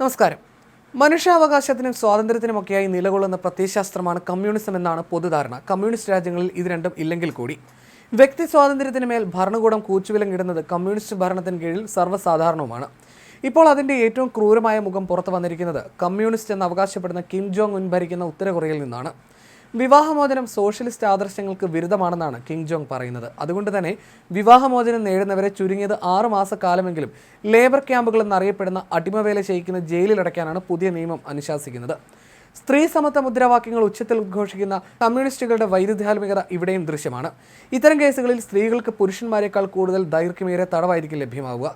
നമസ്കാരം. മനുഷ്യാവകാശത്തിനും സ്വാതന്ത്ര്യത്തിനുമൊക്കെയായി നിലകൊള്ളുന്ന പ്രത്യയശാസ്ത്രമാണ് കമ്മ്യൂണിസം എന്നാണ് പൊതുധാരണ. കമ്മ്യൂണിസ്റ്റ് രാജ്യങ്ങളിൽ ഇത് രണ്ടും ഇല്ലെങ്കിൽ കൂടി. വ്യക്തി സ്വാതന്ത്ര്യത്തിന് മേൽ ഭരണകൂടം കൂച്ചുവിലങ്ങിടുന്നത് കമ്മ്യൂണിസ്റ്റ് ഭരണത്തിന് കീഴിൽ സർവസാധാരണവുമാണ്. ഇപ്പോൾ അതിന്റെ ഏറ്റവും ക്രൂരമായ മുഖം പുറത്തു വന്നിരിക്കുന്നത് കമ്മ്യൂണിസ്റ്റ് എന്ന് അവകാശപ്പെടുന്ന കിം ജോങ് ഉൻ ഭരിക്കുന്ന ഉത്തര കൊറിയയിൽ നിന്നാണ്. വിവാഹമോചനം സോഷ്യലിസ്റ്റ് ആദർശങ്ങൾക്ക് വിരുദ്ധമാണെന്നാണ് കിങ് ജോങ് പറയുന്നത്. അതുകൊണ്ട് തന്നെ വിവാഹമോചനം നേടുന്നവരെ ചുരുങ്ങിയത് ആറ് മാസക്കാലമെങ്കിലും ലേബർ ക്യാമ്പുകൾ എന്നറിയപ്പെടുന്ന അടിമവേല ചെയ്യിക്കുന്ന ജയിലിലടയ്ക്കാനാണ് പുതിയ നിയമം അനുശാസിക്കുന്നത്. സ്ത്രീ സമത്വ മുദ്രാവാക്യങ്ങൾ ഉച്ചത്തിൽ ഉദ്ഘോഷിക്കുന്ന കമ്മ്യൂണിസ്റ്റുകളുടെ വൈരുദ്ധ്യാത്മികത ഇവിടെയും ദൃശ്യമാണ്. ഇത്തരം കേസുകളിൽ സ്ത്രീകൾക്ക് പുരുഷന്മാരെക്കാൾ കൂടുതൽ ദൈർഘ്യമേറിയ തടവായിരിക്കും ലഭ്യമാവുക.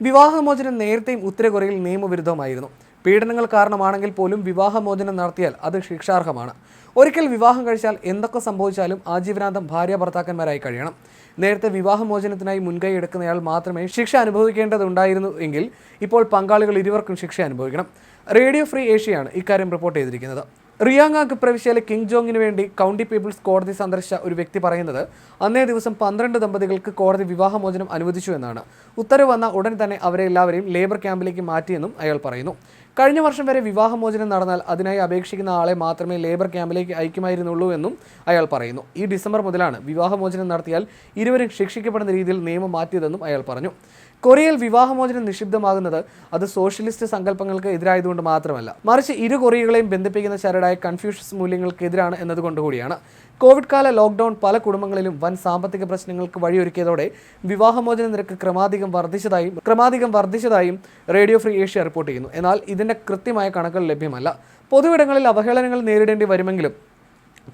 വിവാഹമോചനം നേരത്തെയും ഉത്തര കൊറിയയിൽ നിയമവിരുദ്ധമായിരുന്നു പീഡനങ്ങൾ കാരണമാണെങ്കിൽ പോലും വിവാഹമോചനം നടത്തിയാൽ അത് ശിക്ഷാർഹമാണ്. ഒരിക്കൽ വിവാഹം കഴിച്ചാൽ എന്തൊക്കെ സംഭവിച്ചാലും ആജീവനാന്തം ഭാര്യ ഭർത്താക്കന്മാരായി കഴിയണം. നേരത്തെ വിവാഹമോചനത്തിനായി മുൻകൈ എടുക്കുന്നയാൾ മാത്രമേ ശിക്ഷ അനുഭവിക്കേണ്ടതുണ്ടായിരുന്നു എങ്കിൽ ഇപ്പോൾ പങ്കാളികൾ ഇരുവർക്കും ശിക്ഷ അനുഭവിക്കണം. റേഡിയോ ഫ്രീ ഏഷ്യയാണ് ഇക്കാര്യം റിപ്പോർട്ട് ചെയ്തിരിക്കുന്നത്. റിയാങ്ങാക്ക് പ്രവിശ്യയിലെ കിങ് ജോങ്ങിന് വേണ്ടി കൗണ്ടി പീപ്പിൾസ് കോടതി സന്ദർശിച്ച ഒരു വ്യക്തി പറയുന്നത് അന്നേ ദിവസം പന്ത്രണ്ട് ദമ്പതികൾക്ക് കോടതി വിവാഹമോചനം അനുവദിച്ചു എന്നാണ്. ഉത്തരവ് വന്ന ഉടൻ തന്നെ അവരെ എല്ലാവരെയും ലേബർ ക്യാമ്പിലേക്ക് മാറ്റിയെന്നും അയാൾ പറയുന്നു. കഴിഞ്ഞ വർഷം വരെ വിവാഹമോചനം നടന്നാൽ അതിനായി അപേക്ഷിക്കുന്ന ആളെ മാത്രമേ ലേബർ ക്യാമ്പിലേക്ക് അയക്കുമായിരുന്നുള്ളൂ എന്നും അയാൾ പറയുന്നു. ഈ ഡിസംബർ മുതലാണ് വിവാഹമോചനം നടത്തിയാൽ ഇരുവരും ശിക്ഷിക്കപ്പെടുന്ന രീതിയിൽ നിയമം മാറ്റിയതെന്നും അയാൾ പറഞ്ഞു. കൊറിയയിൽ വിവാഹമോചനം നിഷിദ്ധമാകുന്നത് അത് സോഷ്യലിസ്റ്റ് സങ്കല്പങ്ങൾക്ക് എതിരായതുകൊണ്ട് മാത്രമല്ല മറിച്ച് ഇരു കൊറിയകളെയും ബന്ധിപ്പിക്കുന്ന ചരടായ കൺഫ്യൂഷ്യസ് മൂല്യങ്ങൾക്കെതിരാണ് എന്നതുകൊണ്ട് കോവിഡ് കാല ലോക്ക്ഡൌൺ പല കുടുംബങ്ങളിലും വൻ സാമ്പത്തിക പ്രശ്നങ്ങൾക്ക് വഴിയൊരുക്കിയതോടെ വിവാഹമോചന നിരക്ക് ക്രമാധികം വർദ്ധിച്ചതായും ക്രമാധികം വർദ്ധിച്ചതായും റേഡിയോ ഫ്രീ ഏഷ്യ റിപ്പോർട്ട് ചെയ്യുന്നു. എന്നാൽ ഇതിന്റെ കൃത്യമായ കണക്കുകൾ ലഭ്യമല്ല. പൊതുവിടങ്ങളിൽ അവഹേളനങ്ങൾ നേരിടേണ്ടി വരുമെങ്കിലും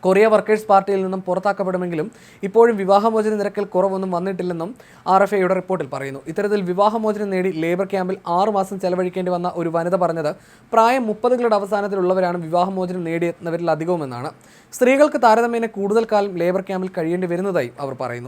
കൊറിയ വർക്കേഴ്സ് പാർട്ടിയിൽ നിന്നും പുറത്താക്കപ്പെടുമെങ്കിലും ഇപ്പോഴും വിവാഹമോചന നിരക്കിൽ കുറവൊന്നും വന്നിട്ടില്ലെന്നും ആർ എഫ് ഐയുടെ റിപ്പോർട്ടിൽ പറയുന്നു. ഇത്തരത്തിൽ വിവാഹമോചനം നേടി ലേബർ ക്യാമ്പിൽ ആറു മാസം ചെലവഴിക്കേണ്ടി വന്ന ഒരു വനിത പറഞ്ഞത് പ്രായം മുപ്പതുകളുടെ അവസാനത്തിലുള്ളവരാണ് വിവാഹമോചനം നേടിയെന്നവരിൽ അധികവുമെന്നാണ്. സ്ത്രീകൾക്ക് താരതമ്യേന കൂടുതൽ കാലം ലേബർ ക്യാമ്പിൽ കഴിയേണ്ടി വരുന്നതായി അവർ പറയുന്നു.